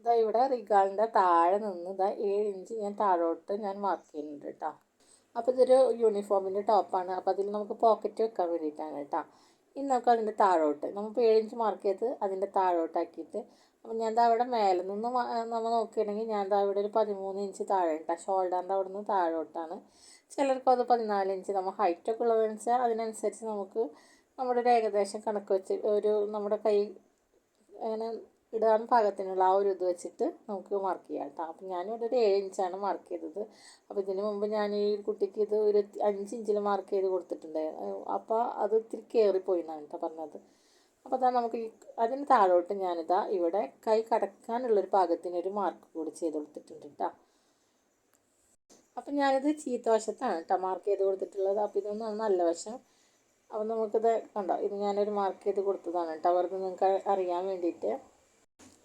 ഇതാ ഇവിടെ റിഗാളിന്റെ താഴെ നിന്ന് ഇതാ ഏഴ് ഇഞ്ച് ഞാൻ താഴോട്ട് ഞാൻ മാർക്ക് ചെയ്യുന്നുണ്ട് കേട്ടോ. അപ്പോൾ ഇതൊരു യൂണിഫോമിന്റെ ടോപ്പാണ് അപ്പോൾ അതിൽ നമുക്ക് പോക്കറ്റ് വെക്കാൻ വേണ്ടിയിട്ടാണ് കേട്ടോ. ഇനി നമുക്ക് അതിന്റെ താഴോട്ട്. നമ്മൾ ഏഴ് ഇഞ്ച് മാർക്ക് ചെയ്ത് അതിന്റെ താഴോട്ടാക്കിയിട്ട് അപ്പം ഞാൻ ദാ അവിടെ മേലെ നിന്ന് നമ്മൾ നോക്കുകയാണെങ്കിൽ ഞാൻ ദാ ഇവിടെ ഒരു പതിമൂന്ന് ഇഞ്ച് താഴെ കേട്ടോ ഷോൾഡറിന്റെ അവിടെ നിന്ന് താഴോട്ടാണ്. ചിലർക്ക് അത് പതിനാല് ഇഞ്ച്. നമ്മൾ ഹൈറ്റൊക്കെ ഉള്ളതെന്ന് വെച്ചാൽ അതിനനുസരിച്ച് നമുക്ക് നമ്മുടെ ഒരു ഏകദേശം കണക്ക് വെച്ച് ഒരു നമ്മുടെ കൈ അങ്ങനെ ഇടാൻ പാകത്തിനുള്ള ആ ഒരു ഇത് വെച്ചിട്ട് നമുക്ക് മാർക്ക് ചെയ്യാം കേട്ടോ. അപ്പം ഞാനിവിടെ ഒരു ഏഴ് ഇഞ്ചാണ് മാർക്ക് ചെയ്തത്. അപ്പോൾ ഇതിന് മുമ്പ് ഞാൻ ഈ കുട്ടിക്ക് ഇത് ഒരു അഞ്ച് ഇഞ്ചിൽ മാർക്ക് ചെയ്ത് കൊടുത്തിട്ടുണ്ടായിരുന്നു. അപ്പോൾ അത് ഇത്തിരി കയറിപ്പോയി എന്നാണ് കേട്ടോ പറഞ്ഞത്. അപ്പോൾ അതാ നമുക്ക് ഈ അതിന് താഴോട്ട് ഞാനിതാ ഇവിടെ കൈ കടക്കാനുള്ളൊരു പാകത്തിനൊരു മാർക്ക് കൂടി ചെയ്ത് കൊടുത്തിട്ടുണ്ട് കേട്ടോ. അപ്പം ഞാനിത് ചീത്ത വശത്താണ് കേട്ടോ മാർക്ക് ചെയ്ത് കൊടുത്തിട്ടുള്ളത്. അപ്പോൾ ഇതൊന്നാണ് നല്ല വശം. അപ്പം നമുക്കിത് കണ്ടോ ഇത് ഞാനൊരു മാർക്ക് ചെയ്ത് കൊടുത്തതാണ് കേട്ടോ. അവർക്ക് നിങ്ങൾക്ക് അറിയാൻ വേണ്ടിയിട്ട്.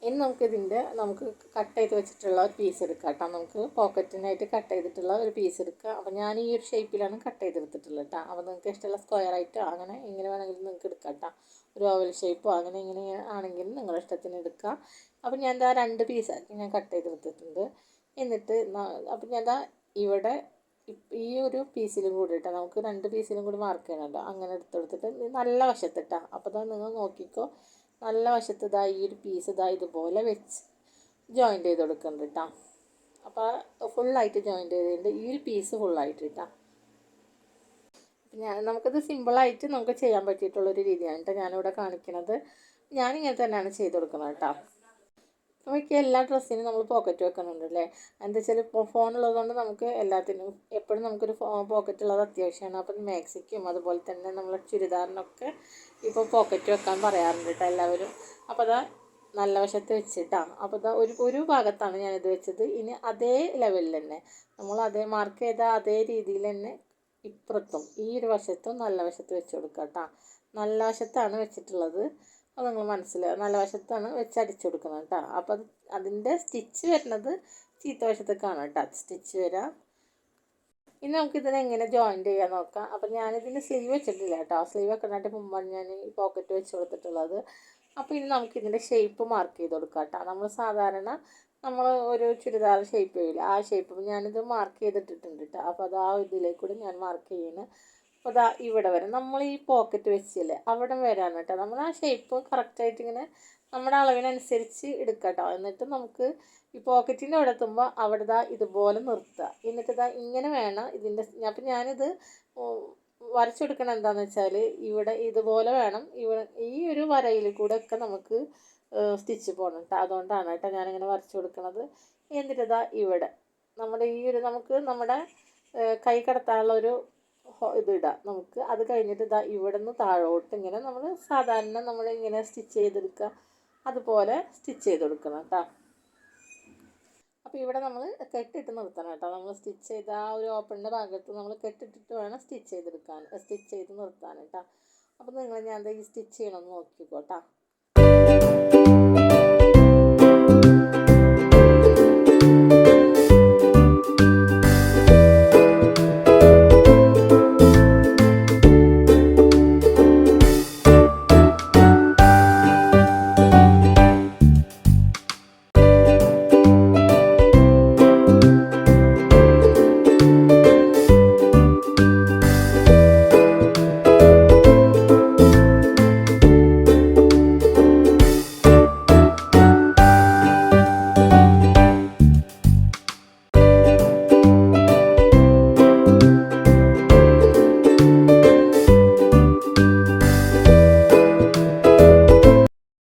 ഇനി നമുക്കിതിന്റെ നമുക്ക് കട്ട് ചെയ്ത് വെച്ചിട്ടുള്ള ഒരു പീസ് എടുക്കാം കേട്ടോ. നമുക്ക് പോക്കറ്റിനായിട്ട് കട്ട് ചെയ്തിട്ടുള്ള ഒരു പീസ് എടുക്കുക അപ്പോൾ ഞാൻ ഈ ഒരു ഷേപ്പിലാണ് കട്ട് ചെയ്തെടുത്തിട്ടുള്ളത് കേട്ടോ. അപ്പോൾ നിങ്ങൾക്ക് ഇഷ്ടമുള്ള സ്ക്വയർ ആയിട്ട് അങ്ങനെ ഇങ്ങനെ വേണമെങ്കിലും നിങ്ങൾക്ക് എടുക്കാം കേട്ടോ. ഒരു ഓവൽ ഷേപ്പോ അങ്ങനെ ഇങ്ങനെ ആണെങ്കിലും നിങ്ങളുടെ ഇഷ്ടത്തിന് എടുക്കാം. അപ്പോൾ ഞാൻ എന്താ രണ്ട് പീസാക്കി ഞാൻ കട്ട് ചെയ്തെടുത്തിട്ടുണ്ട്. എന്നിട്ട് അപ്പോൾ ഞാൻ എന്താ ഇവിടെ ഈ ഒരു പീസിലും കൂടി ഇട്ടാൽ നമുക്ക് രണ്ട് പീസിലും കൂടി മാർക്ക് ചെയ്യണമല്ലോ അങ്ങനെ എടുത്തെടുത്തിട്ട് നല്ല വശത്തിട്ടാ അപ്പോൾ നിങ്ങൾ നോക്കിക്കോ. നല്ല വശത്ത് ഈ ഒരു പീസ് ഇതാ ഇതുപോലെ വെച്ച് ജോയിന്റ് ചെയ്ത് കൊടുക്കുന്നുണ്ട് കേട്ടോ അപ്പോൾ ഫുള്ളായിട്ട് ജോയിന്റ് ചെയ്തിട്ടുണ്ട് ഈ ഒരു പീസ് ഫുള്ളായിട്ട് കേട്ടോ ഞാൻ നമുക്കത് സിമ്പിളായിട്ട് നമുക്ക് ചെയ്യാൻ പറ്റിയിട്ടുള്ളൊരു രീതിയാണ് കേട്ടോ ഞാനിവിടെ കാണിക്കുന്നത് ഞാനിങ്ങനെ തന്നെയാണ് ചെയ്ത് കൊടുക്കുന്നത് കേട്ടോ മിക്ക എല്ലാ ഡ്രസ്സിനും നമ്മൾ പോക്കറ്റ് വെക്കുന്നുണ്ട് അല്ലേ എന്താ വെച്ചാൽ ഇപ്പോൾ ഫോണുള്ളതുകൊണ്ട് നമുക്ക് എല്ലാത്തിനും എപ്പോഴും നമുക്കൊരു പോക്കറ്റ് ഉള്ളത് അത്യാവശ്യമാണ്. അപ്പം മാക്സിക്കും അതുപോലെ തന്നെ നമ്മൾ ചുരിദാറിനൊക്കെ ഇപ്പോൾ പോക്കറ്റ് വെക്കാൻ പറയാറുണ്ട് കേട്ടോ എല്ലാവരും. അപ്പോൾ അതാ നല്ല വശത്ത് വെച്ചിട്ടാണ് അപ്പോൾ ഇതാ ഒരു ഒരു ഭാഗത്താണ് ഞാനിത് വെച്ചത്. ഇനി അതേ ലെവലിൽ തന്നെ നമ്മൾ അതേ മാർക്ക് ചെയ്ത അതേ രീതിയിൽ തന്നെ ഇപ്പുറത്തും ഈ ഒരു വശത്തും നല്ല വശത്ത് വെച്ച് കൊടുക്കുക കേട്ടോ നല്ല വശത്താണ് വെച്ചിട്ടുള്ളത്. അത് നിങ്ങൾ മനസ്സിലാവും നല്ല വശത്താണ് വെച്ച് അടിച്ചു കൊടുക്കുന്നത് കേട്ടോ. അപ്പോൾ അത് അതിന്റെ സ്റ്റിച്ച് വരുന്നത് ചീത്ത വശത്തേക്കാണ് കേട്ടോ. സ്റ്റിച്ച് വരാം. ഇനി നമുക്കിതിനെ എങ്ങനെ ജോയിന്റ് ചെയ്യാൻ നോക്കാം. അപ്പം ഞാനിതിന് സ്ലീവ് വെച്ചിട്ടില്ല കേട്ടോ. സ്ലീവ് വെക്കാനായിട്ട് മുമ്പാണ് ഞാൻ ഈ പോക്കറ്റ് വെച്ച് കൊടുത്തിട്ടുള്ളത്. അപ്പോൾ ഇനി നമുക്ക് നമുക്കിതിന്റെ ഷേപ്പ് മാർക്ക് ചെയ്ത് കൊടുക്കാം കേട്ടോ. നമ്മൾ സാധാരണ നമ്മൾ ഒരു ചുരിദാർ ഷേപ്പ് ചെയ്യില്ല ആ ഷേപ്പ് ഞാനിത് മാർക്ക് ചെയ്തിട്ടിട്ടുണ്ട് കേട്ടോ. അപ്പോൾ അത് ആ ഇതിലേക്കൂടെ ഞാൻ മാർക്ക് ചെയ്യുന്നത് അപ്പോൾ അതാ ഇവിടെ വരെ നമ്മൾ ഈ പോക്കറ്റ് വെച്ചില്ലേ അവിടെ വരാൻ കേട്ടോ നമ്മൾ ആ ഷേപ്പ് കറക്റ്റായിട്ട് ഇങ്ങനെ നമ്മുടെ അളവിനനുസരിച്ച് എടുക്കുക കേട്ടോ എന്നിട്ട് നമുക്ക് ഈ പോക്കറ്റിന്റെ അവിടെ എത്തുമ്പോൾ അവിടെ ദാ ഇതുപോലെ നിർത്തുക എന്നിട്ട് ഇതാ ഇങ്ങനെ വേണം ഇതിന്റെ അപ്പം ഞാനിത് വരച്ചെടുക്കണം എന്താണെന്ന് വെച്ചാൽ ഇവിടെ ഇതുപോലെ വേണം. ഇവിടെ ഈ ഒരു വരയിൽ കൂടെ ഒക്കെ നമുക്ക് സ്റ്റിച്ച് പോകണം കേട്ടോ അതുകൊണ്ടാണ് കേട്ടോ ഞാനിങ്ങനെ വരച്ചു കൊടുക്കുന്നത് എന്നിട്ട് ഇതാ ഇവിടെ നമ്മുടെ ഈ ഒരു നമുക്ക് നമ്മുടെ കൈ കടത്താനുള്ള ഒരു ഇതിടാം നമുക്ക് അത് കഴിഞ്ഞിട്ട് ഇതാ ഇവിടെ നിന്ന് താഴോട്ട് ഇങ്ങനെ നമ്മൾ സാധാരണ നമ്മൾ ഇങ്ങനെ സ്റ്റിച്ച് ചെയ്തെടുക്കുക. അതുപോലെ സ്റ്റിച്ച് ചെയ്ത് കൊടുക്കണം കേട്ടോ. അപ്പോൾ ഇവിടെ നമ്മൾ കെട്ടിട്ട് നിർത്തണം കേട്ടോ. നമ്മൾ സ്റ്റിച്ച് ചെയ്ത ആ ഒരു ഓപ്പണിന്റെ ഭാഗത്ത് നമ്മൾ കെട്ടിട്ടിട്ട് വേണം സ്റ്റിച്ച് ചെയ്തെടുക്കാൻ സ്റ്റിച്ച് ചെയ്ത് നിർത്താൻ കേട്ടോ. അപ്പോൾ നിങ്ങൾ ഞാൻ ഈ സ്റ്റിച്ച് ചെയ്യണമെന്ന് നോക്കിക്കോട്ടോ